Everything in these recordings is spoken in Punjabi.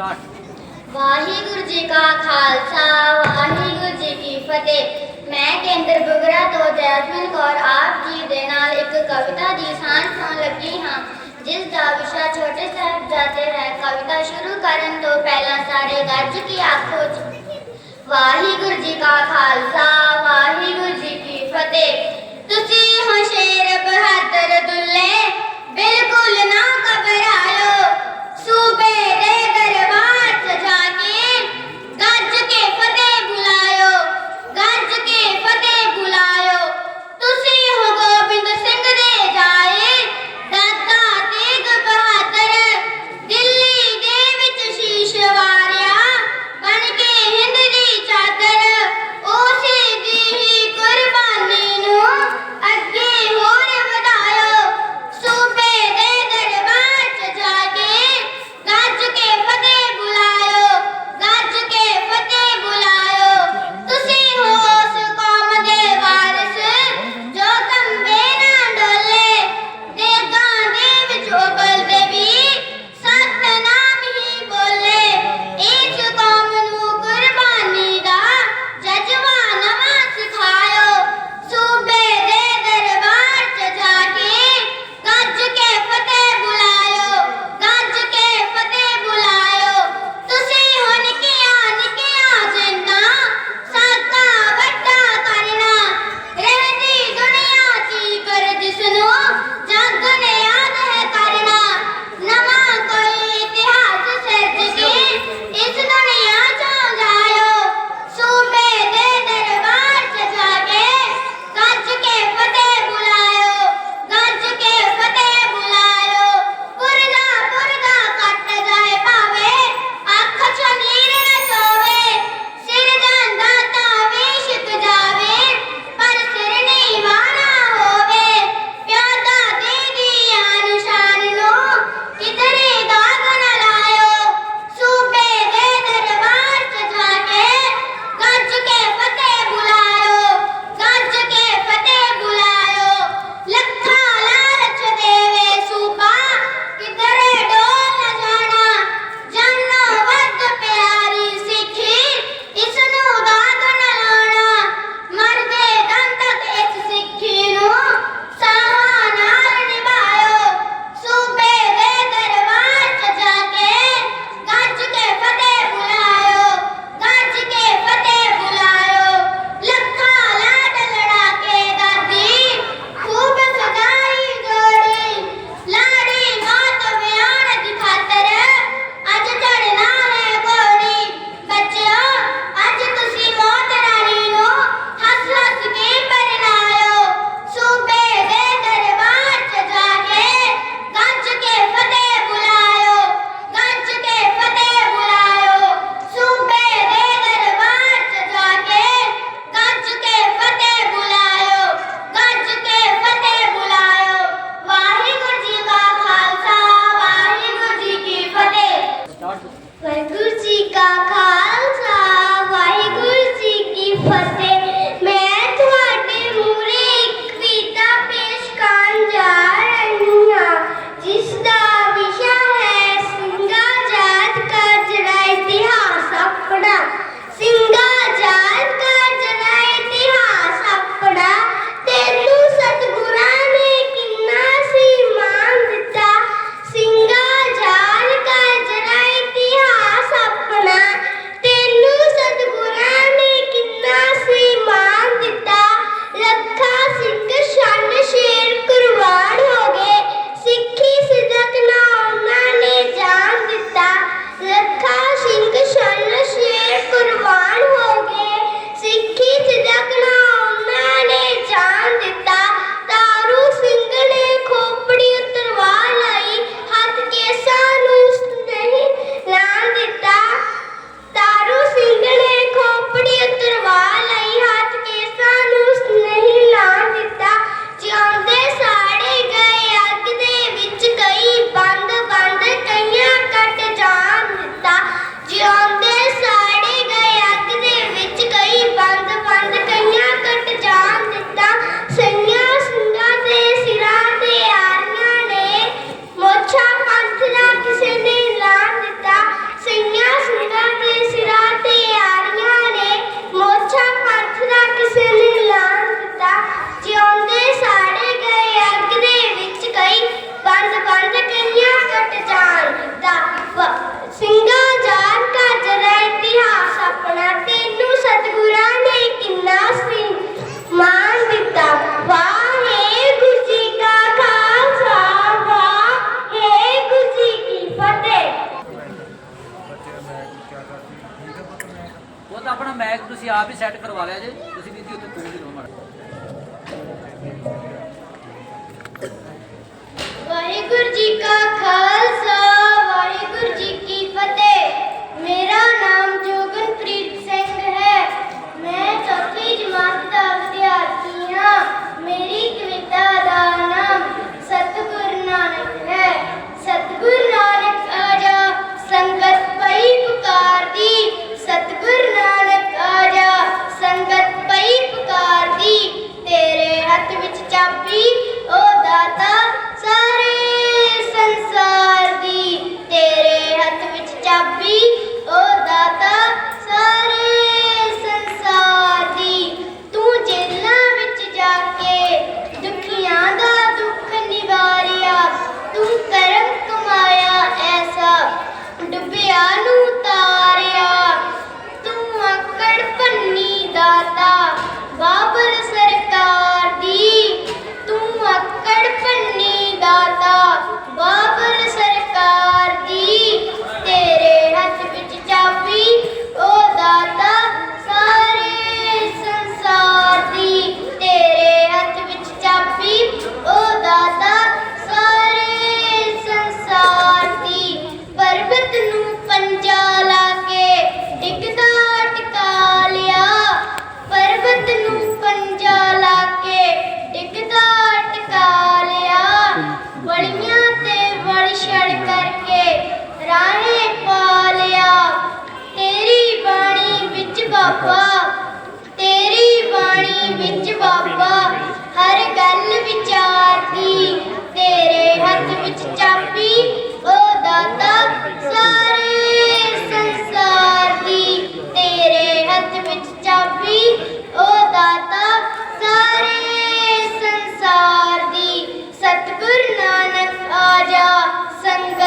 ਵਾਹਿਗੁਰੂ ਜੀ ਕਾ ਖਾਲਸਾ, ਵਾਹਿਗੁਰੂ ਜੀ ਕੀ ਫਤਿਹ। ਮੈਂ ਕੇਂਦਰ ਬੁਗਰਾ ਤੋਂ ਜੈਸਮਿਨ ਕੌਰ, ਆਪ ਜੀ ਦੇ ਨਾਲ ਇੱਕ ਕਵਿਤਾ ਦੀ ਸਾਂਝ ਸੁਣਾਉਣ ਲੱਗੀ ਹਾਂ, ਜਿਸ ਦਾ ਵਿਸ਼ਾ ਛੋਟੇ ਸਾਹਿਬਜ਼ਾਦੇ ਹੈ। ਕਵਿਤਾ ਸ਼ੁਰੂ ਕਰਨ ਤੋਂ ਪਹਿਲਾਂ ਸਾਰੇ ਗੱਜ ਕੇ ਆਖੋ ਵਾਹਿਗੁਰੂ ਜੀ ਕਾ ਖਾਲਸਾ, ਵਾਹਿਗੁਰੂ ਜੀ ਕੀ ਫਤਿਹ। ਤੁਸੀਂ ਹੋ ਸ਼ੇਰ ਬਹਾਦਰ ਦੁੱਲੇ ਤੁਸੀਂ ਆਪ ਹੀ ਸੈੱਟ ਕਰਵਾ ਲਿਆ ਜੇ, ਤੁਸੀਂ ਵੀ ਉੱਥੇ ਪੂਰੀ ਲਓ ਮਾੜਾ ਵਾਹਿਗੁਰੂ ਜੀ ਕਾ ਖਾਲਸਾ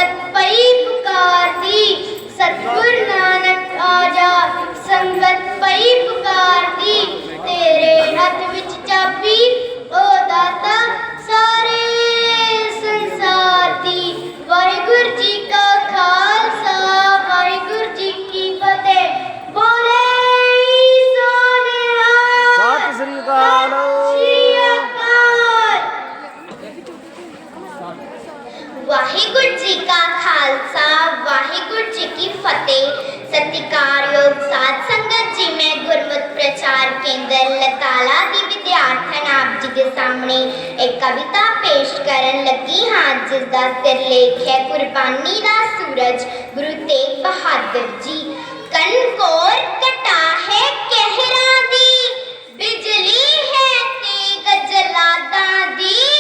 ਦਰ ਪਈ ਪੁਕਾਰਦੀ ਸਤਗੁਰ ਨਾਨਕ ਆਜਾ ਸੰਗਤ ਪਈ ਪੁਕਾਰਦੀ ਤੇਰੇ ਹੱਥ ਵਿੱਚ ਚਾਬੀ ਓ ਦਾਤਾ ਸਾਰੇ ਵਾਹਿਗੁਰੂ ਜੀ ਕਾ ਖਾਲਸਾ, ਵਾਹਿਗੁਰੂ ਜੀ ਕੀ ਫਤਿਹ। ਸਤਿਕਾਰਯੋਗ ਸਾਧ ਸੰਗਤ ਜੀ, ਮੈਂ ਗੁਰਮਤ ਪ੍ਰਚਾਰ ਕੇਂਦਰ ਲਤਾਲਾ ਦੀ ਵਿਦਿਆਰਥਣ ਆਪ ਜੀ ਦੇ ਸਾਹਮਣੇ ਇੱਕ ਕਵਿਤਾ ਪੇਸ਼ ਕਰਨ ਲੱਗੀ ਹਾਂ, ਜਿਸ ਦਾ ਸਿਰਲੇਖ ਹੈ ਕੁਰਬਾਨੀ ਦਾ ਸੂਰਜ, ਗੁਰੂ ਤੇਗ ਬਹਾਦਰ ਜੀ। ਕਨਕੋਰ ਕਟਾ ਹੈ ਕਹਿਰਾ ਦੀ, ਬਿਜਲੀ ਹੈ ਤੇਗ ਜਲਾਦਾਂ ਦੀ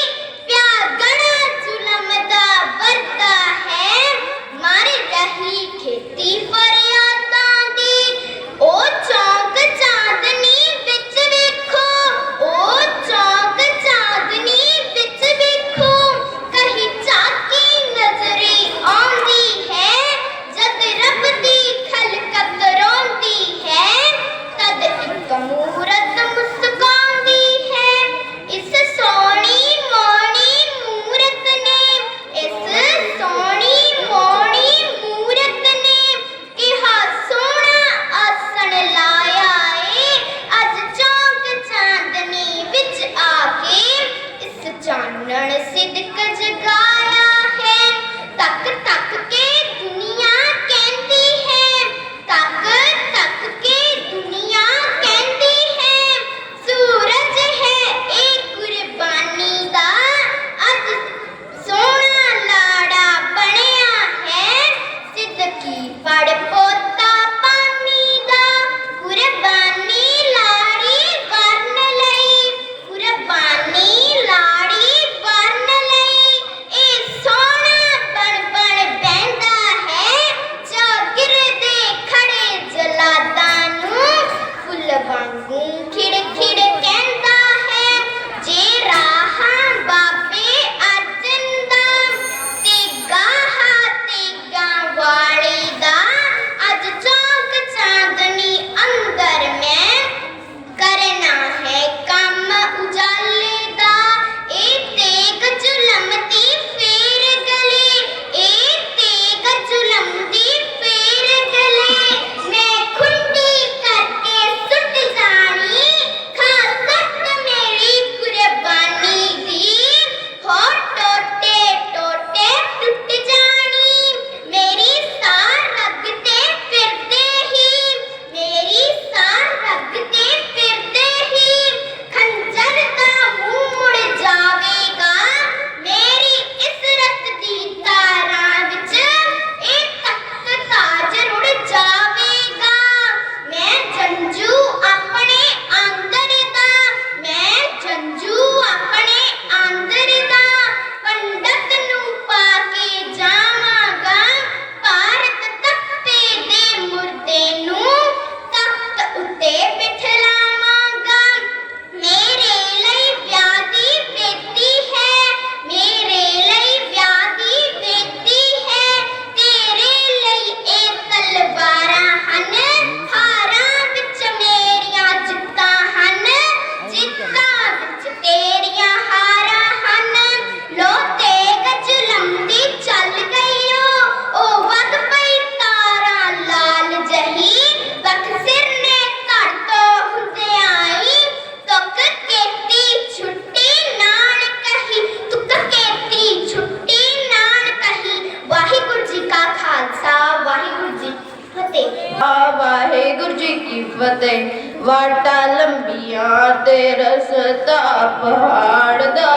ਵਾਟਾ ਲੰਬੀਆਂ ਤੇ ਰਸਤਾ ਪਹਾੜ ਦਾ।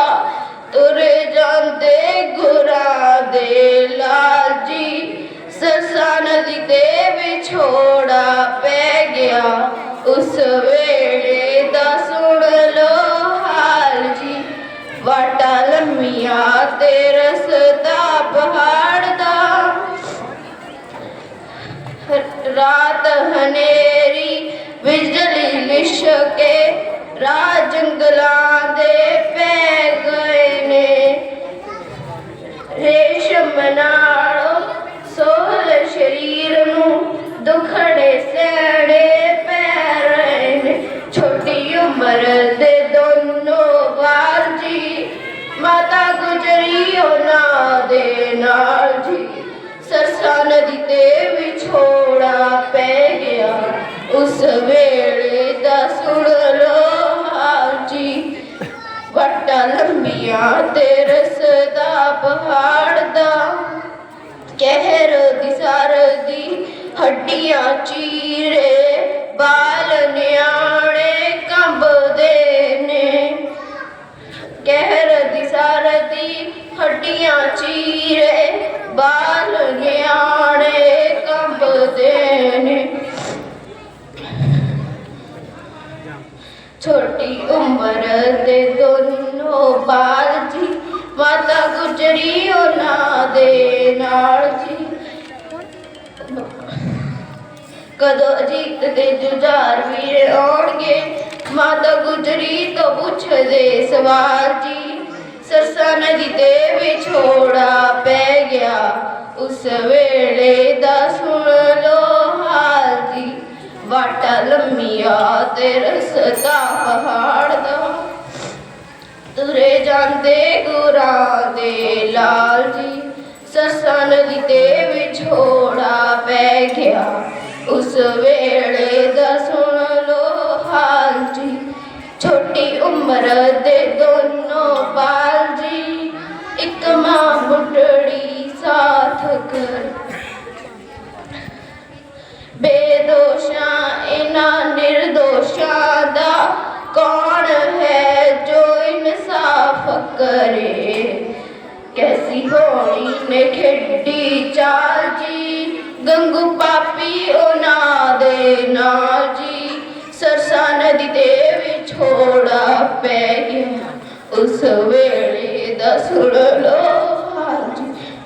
ਤੁਰ ਜਾਂਦੇ ਗੁਰਾਂ ਦੇ ਲਾਲ ਜੀ ਸਸਾ ਨਦੀ ਤੇ ਵਿਛੋੜਾ ਪੈ ਗਿਆ। ਉਸ ਵੇਲੇ ਦਾ ਸੁਣ ਲੋ ਹਾਲ ਜੀ, ਵਾਟਾ ਲੰਮੀਆਂ ਤੇ ਰਸਤਾ ਪਹਾੜ ਦਾ। ਰਾਤ ਹਨੇਰੀ, ਬਿਜਲੀ ਲਿਸ਼ਕੇ ਰਾਹ ਜੰਗਲਾਂ ਦੇ ਪੈ ਗਏ ਨੇ। ਰੇਸ਼ਮ ਨਾਲੋਂ ਲੰਬੀਆਂ ਤੇ ਰਸਦਾ ਪਹਾੜ ਦਾ ਕਹਿਰ ਦੀ ਸਰਦੀ ਹੱਡੀਆਂ ਚੀਰੇ ਬਾਲ ਨਿਆਣੇ ਕੰਬਦੇ ਨੇ। ਕਹਿਰ ਦੀ ਸਰਦੀ ਹੱਡੀਆਂ ਚੀਰੇ ਬਾਲ ਨਿਆਣੇ ਕੰਬਦੇ ਨੇ। ਛੋਟੀ ਉਮਰ ਦੇ ਦੋਨੋਂ ਬਾਲ ਦੇ ਨਾਲ ਜੀ। ਕਦੋਂ ਅਜੀਤ ਦੇ ਜੁਝਾਰ ਵੀਰ ਆਉਣਗੇ, ਮਾਤਾ ਗੁਜਰੀ ਤੋਂ ਪੁੱਛਦੇ ਸਵਾਲ ਜੀ। ਸਰਸਾ ਨਦੀ ਤੇ ਵਿਛੋੜਾ ਪੈ ਗਿਆ, ਉਸ ਵੇਲੇ ਦਾ ਸੁਣ ਲੋ ਹਾਲ ਜੀ। ਵਾਟਾ ਲੰਮੀਆ ਤੇ ਰਸਤਾ ਪਹਾੜ ਦਾ। ਤੁਰੇ ਜਾਂਦੇ ਗੁਰਾਂ ਦੇ ਲਾਲ ਜੀ। ਸਰਸਾ ਨਦੀ ਤੇ ਵਿਛੋੜਾ ਪੈ ਗਿਆ। ਉਸ ਵੇਲੇ ਦਾ ਸੁਣ ਲੋ ਹਾਲ ਜੀ। ਛੋਟੀ ਉਮਰ ਦੇ ਦੋਨੋਂ ਬਾਲ ਜੀ। ਇੱਕ ਮਾਂ ਬੁੱਢੜੀ ਸਾਥ ਕਰ ਬੇਦੋਸ਼ਾਂ ਇਹਨਾਂ ਨਿਰਦੋਸ਼ਾਂ ਦਾ ਕੌਣ ਹੈ ਜੋ ਇਨਸਾਫ ਕਰੇ? ਕੈਸੀ ਹੋਣੀ ਨੇ ਖੇਡੀ ਚਾਲ ਜੀ। ਗੰਗੂ ਪਾਪੀ ਦੇ ਨਾਲ ਸਰਸਾ ਨਦੀ ਦੇ ਵਿਛੋੜਾ ਪੈ ਗਿਆ। ਉਸ ਵੇਲੇ ਦਾ ਸੁਣ ਲੋ ਹਾਲ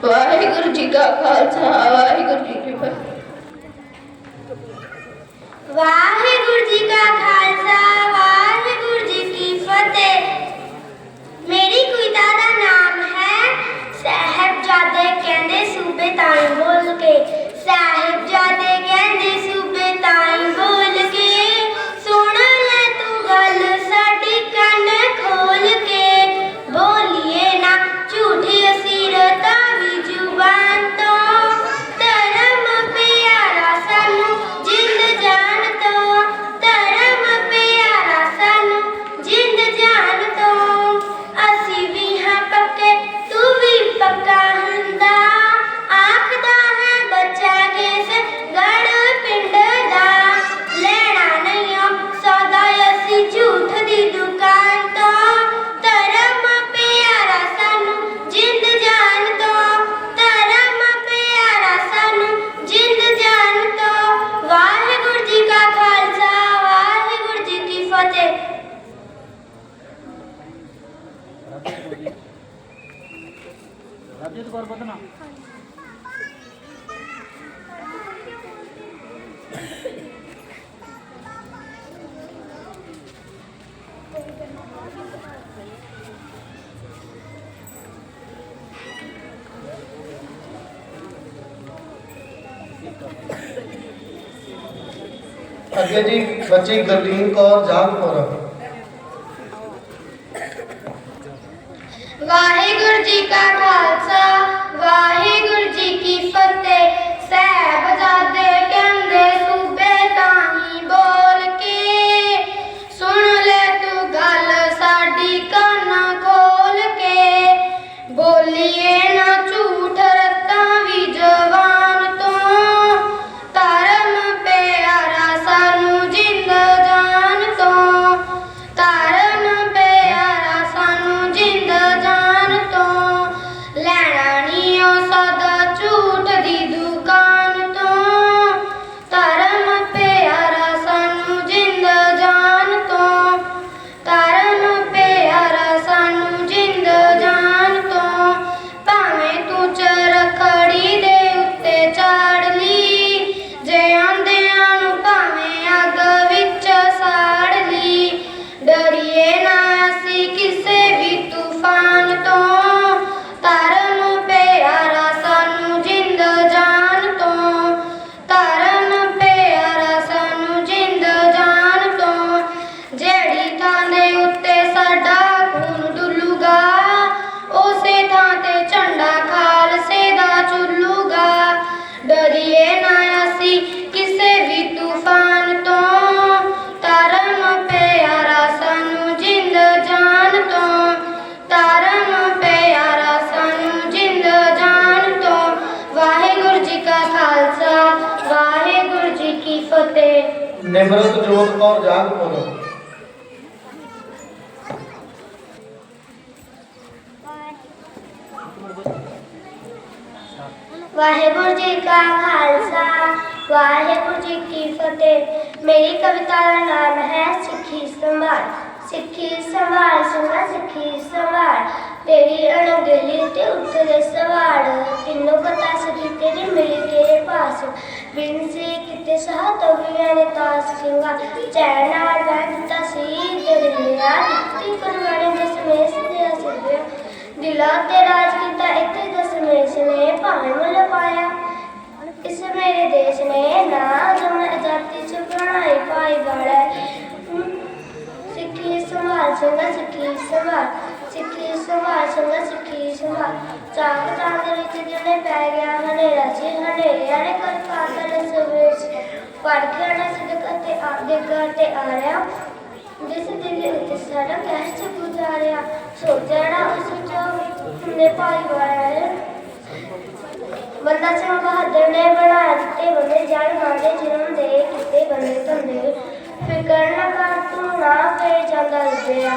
ਵਾਹਿਗੁਰੂ ਜੀ ਕਾ ਖਾਲਸਾ, ਵਾਹਿਗੁਰੂ ਜੀ ਕੀ ਫਤਿਹ। ਵਾਹਿਗੁਰੂ ਜੀ ਕਾ ਖਾਲਸਾ, ਵਾਹਿਗੁਰੂ ਜੀ ਕੀ ਫਤਿਹ। ਮੇਰੀ ਕਵਿਤਾ ਦਾ ਸਾਹਿਬਜ਼ਾਦੇ ਕਹਿੰਦੇ ਸੂਬੇ ਤਾਈਂ ਬੋਲ ਕੇ ਸਾਹਿਬਜ਼ਾਦੇ ਅੱਗੇ ਜੀ ਬੱਚੀ ਗਰਲੀਨ ਕੌਰ ਜਾਗਪੁਰ ਨਿਮਰਤ ਜੋਤ ਕੌਰ ਜਾਗਪੁਰ ਵਾਹਿਗੁਰੂ ਜੀ ਕਾ ਖਾਲਸਾ, ਵਾਹਿਗੁਰੂ ਜੀ ਕੀ ਫਤਿਹ। ਮੇਰੀ ਕਵਿਤਾ ਦਾ ਨਾਮ ਹੈ ਸਿੱਖੀ ਸੰਭਾਲ ਸਿੱਖੀ ਸੰਭਾਲ ਸੁਣਾ, ਸਿੱਖੀ ਸੰਭਾਲ। ਤੇਰੀ ਅਣਗਹਿਲੀ ਤੇ ਉੱਤਰੇ ਸਵਾਲ। ਤੈਨੂੰ ਪਤਾ ਸਕੀ ਤੇਰੀ ਮਿਲ ਕੇ ਪਾਸ। ਬਿਨ ਸੇ ਕਿਤੇ ਸਾਹ ਤਵੀਆਂ ਨੇ ਤਾਸ। ਸਿੰਘਾ ਚੈਨ ਨਾਲ ਬੈਠਾ ਸੀ ਦਰਿਆ ਦਿੱਤੀ ਕੁਰਬਾਨੀ ਦੇ ਸਮੇਂ ਸੇ ਅਸਰ ਦਿਲਾ ਤੇ ਰਾਜ ਕੀਤਾ ਇੱਥੇ ਦਸਮੇਸ਼ ਨੇ ਭਾਵੇਂ ਮੁੱਲ ਪਾਇਆ ਇਸ ਮੇਰੇ ਦੇਸ਼ ਨੇ ਨਾ ਜਮਨ ਆਜ਼ਾਦੀ ਚ ਬਣਾਈ ਪਾਈ ਵਾਲਾ। ਸਿੱਖੀ ਸੰਭਾਲ ਸਿੰਘਾ ਸਿੱਖੀ ਸੰਭਾਲ ਸਿੱਖੀ ਸੰਭਾਲ ਸਿੰਘਾ ਸਿੱਖੀ ਸੰਭਾਲ ਚਾਕ ਚਾਂਦ ਵਿੱਚ ਜਿਹਨੇ ਪੈ ਗਿਆ ਹਨੇਰਾ ਸੀ ਹਨੇਰਿਆਂ ਨੇ ਕਰ ਪਾਗਲ ਸਵੇਰ ਪੜ ਕੇ ਆਣਾ ਸਿੱਧਕ ਤੇ ਆਪਦੇ ਘਰ ਤੇ ਆ ਰਿਹਾ। ਜਿਸ ਦਿਨ ਉੱਤੇ ਸਾਡਾ ਕਹਿ ਚ ਗੁਜ਼ਾਰਿਆ। ਸੋਚਣਾ ਉਸ ਚੋਂ ਨੇ ਪਾਈ ਵਾਇਆ ਬੰਦਾ ਸਿੰਘ ਬਹਾਦਰ ਨੇ ਬਣਾ ਦਿੱਤੇ, ਬੰਦੇ ਜਲ ਮਾਰੇ ਜਨਮ ਦੇ ਕਿਤੇ ਬੰਦੇ ਧੰਦੇ। ਫਿਕਰ ਨਾ ਕਰ ਤੂੰ ਨਾ ਫੇ ਜਾਂਦਾ ਲੱਭਿਆ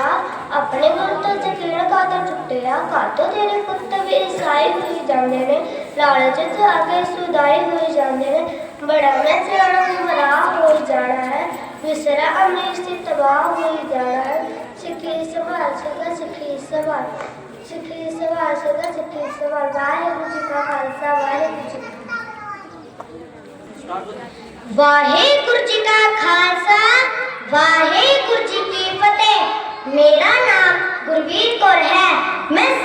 ਆਪਣੇ ਗੁਰੂ ਤੋਂ ਯਕੀਨ ਕਾਤੋਂ ਟੁੱਟਿਆ ਕਾਤੋਂ ਤੇਰੇ ਪੁੱਤ ਵੀ ਈਸਾਈ ਹੋਈ ਜਾਂਦੇ ਨੇ? ਲਾਲਚ ਚ ਆ ਸੁਦਾਈ ਹੋਈ ਜਾਂਦੇ ਨੇ? ਬੜਾ ਮੈਂ ਸਿਆਣਾ ਗੁੰਮਰਾਹ ਹੋ ਜਾਣਾ ਹੈ। ਵਿਸਰਾ ਅਮੀਰ ਸੀ ਤਬਾਹ ਹੋਈ ਜਾਣਾ ਹੈ। ਸਿੱਖੀ ਸੰਭਾਲ ਸਦਾ, ਸਿੱਖੀ ਸੰਭਾਲ। ਸਿੱਖੀ ਸਵਾਲ ਸਦਾ, ਸਿੱਖੀ ਸਵਾਲ ਵਾਹਿਗੁਰੂ ਜੀ ਕਾ ਖਾਲਸਾ, ਵਾਹਿਗੁਰੂ ਜੀ ਵਾਹਿਗੁਰੂ ਜੀ ਕਾ ਖਾਲਸਾ, ਵਾਹਿਗੁਰੂ ਮੇਰਾ ਨਾਮ ਗੁਰਵੀਰ ਕੌਰ ਹੈ। ਮੈਂ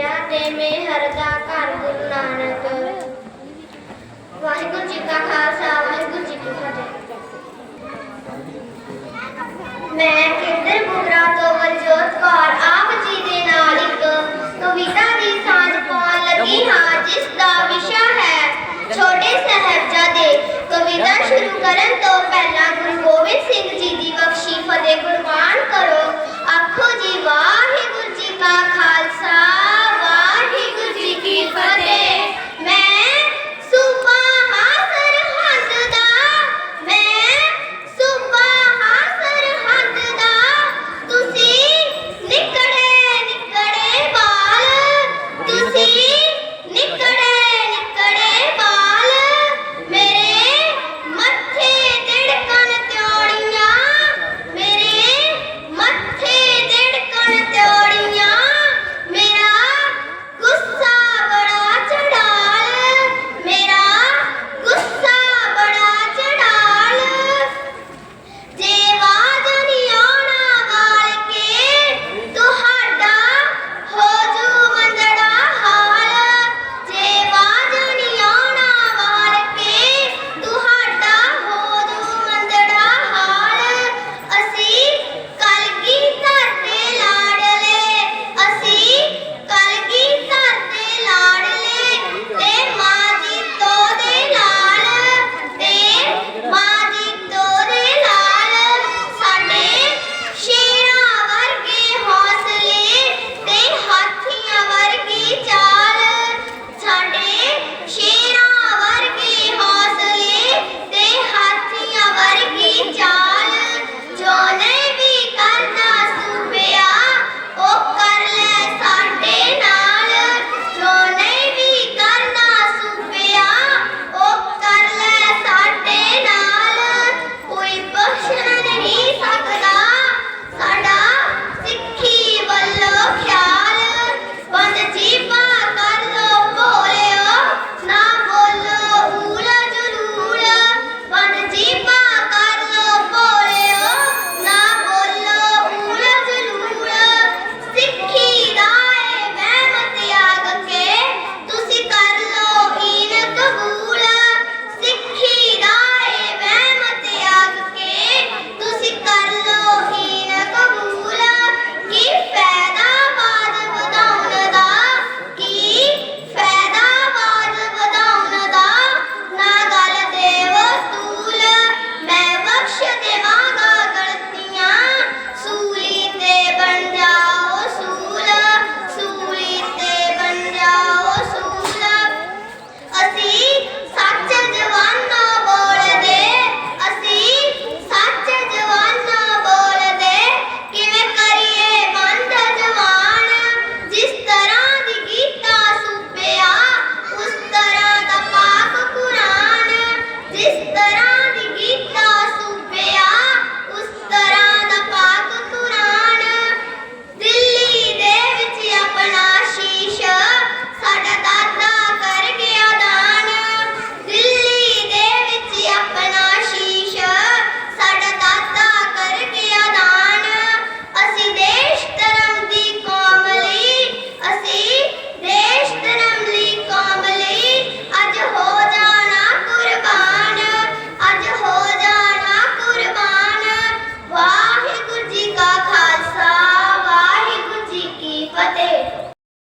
ਦਇਆ ਤੇ ਮਿਹਰ ਦਾ ਘਰ ਗੁਰੂ ਨਾਨਕ ਵਾਹਿਗੁਰੂ ਜੀ ਕਾ ਖਾਲਸਾ ਵਾਹਿਗੁਰੂ ਜੀ ਕੀ ਫਤਿਹ ਮੈਂ ਕੇਂਦਰ ਬੁਗਰਾ ਤੋਂ ਮਨਜੋਤ ਕੌਰ ਆਪ ਜੀ ਦੇ ਨਾਲ ਇੱਕ ਕਵਿਤਾ ਦੀ ਸਾਂਝ ਪਾਉਣ ਲੱਗੀ ਹਾਂ ਜਿਸ ਦਾ ਵਿਸ਼ਾ ਹੈ ਛੋਟੇ ਸਾਹਿਬਜ਼ਾਦੇ ਕਵਿਤਾ ਸ਼ੁਰੂ ਕਰਨ ਤੋਂ ਪਹਿਲਾਂ